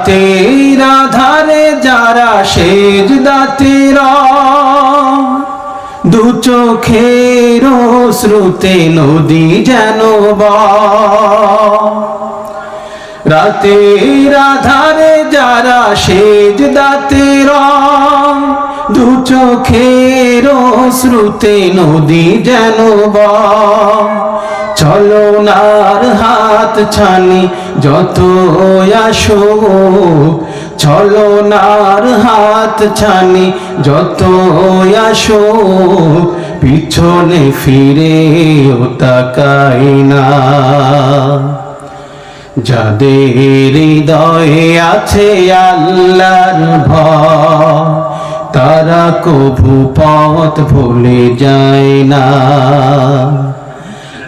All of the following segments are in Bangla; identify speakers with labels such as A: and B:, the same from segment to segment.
A: রাতের আধারে যারা সেজ দাতের দু চোখের শ্রুতে নদী যেন বয়। রাতের আধারে যারা সেজ দাতের দু চোখের শ্রুতে নদী যেন। চলো হাত ছানি যত আসো চলো নার হাত ছানি যত আসো, পিছনে ফিরে তাকাই না। যাদের হৃদয়ে আছে আল্লাহর ভয়, তারা কভু পথ ভুলে যায় না।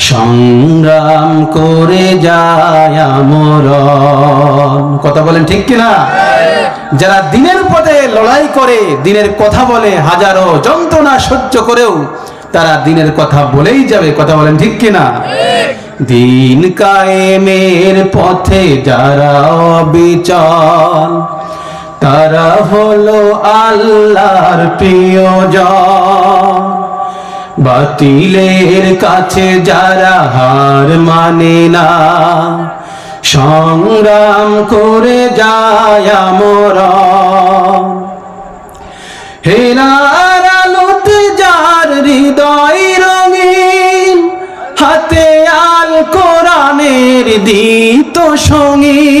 A: সংগ্রাম করে যায় আমরণ। কথা বলেন ঠিক কিনা? যারা দিনের পথে লড়াই করে, দিনের কথা বলে, হাজারো যন্ত্রণা সহ্য করেও তারা দিনের কথা বলেই যাবে। কথা বলেন ঠিক কিনা? দিন কায়েমের পথে যারা অবিচল, তারা হলো আল্লাহর প্রিয়জন। বাতিলের কাছে যারা হার মানে না, সংগ্রাম করে যায় আমরা। হেরার আলোতে যার হৃদয় রঙিন, হাতে আল কোরআনের দিত সঙ্গী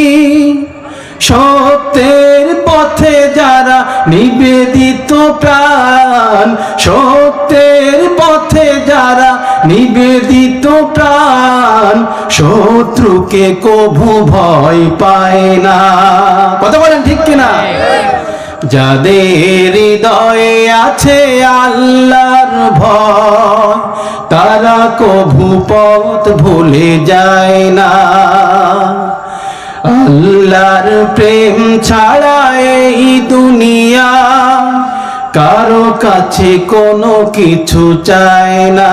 A: সত্যের পথে যারা নিবেদিত প্রাণ নিবেদিত প্রাণ, শত্রুকে কভু ভয় পায় না। কথা বলেন ঠিক কিনা? যাদের হৃদয়ে আছে আল্লাহর ভয়, তারা কভু পথ ভুলে যায় না। আল্লাহর প্রেম ছাড়া এই দুনিয়া কারও কাছে কোনো কিছু চায় না।